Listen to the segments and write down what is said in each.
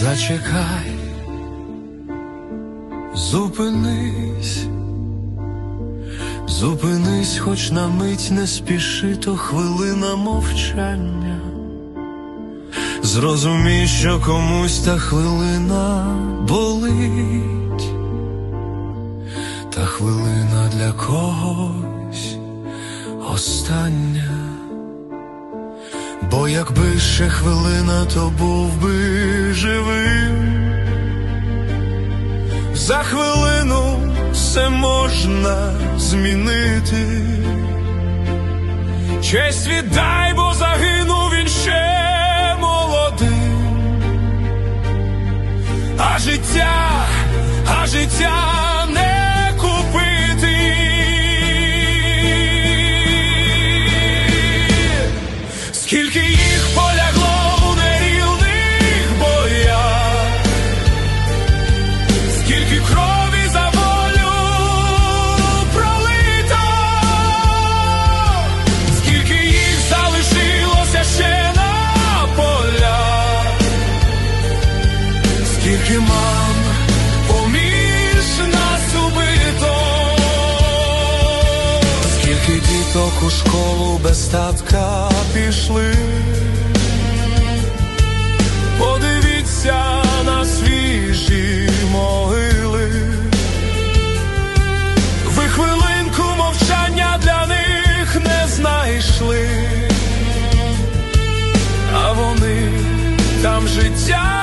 Зачекай, зупинись, зупинись, хоч на мить не спіши, то хвилина мовчання. Зрозумій, що комусь та хвилина болить, та хвилина для когось остання. Бо якби ще хвилина, то був би живим. За хвилину все можна змінити. Честь віддай, бо загинув він ще молодим. А життя, а життя діток школу без татка пішли. Подивіться на свіжі могили. Ви хвилинку мовчання для них не знайшли, а вони там життям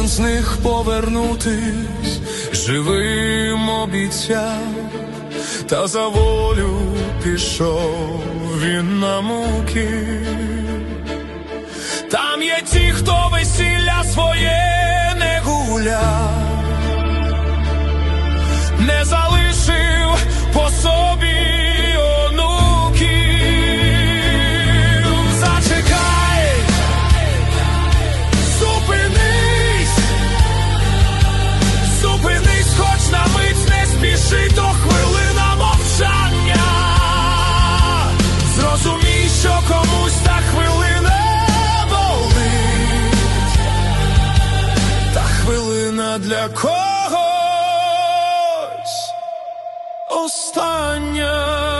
Кожен з них повернутись живим обіцяв, та за волю пішов він на муки. Там є ті, хто весілля когось остання.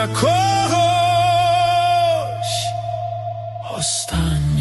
Для когось остання.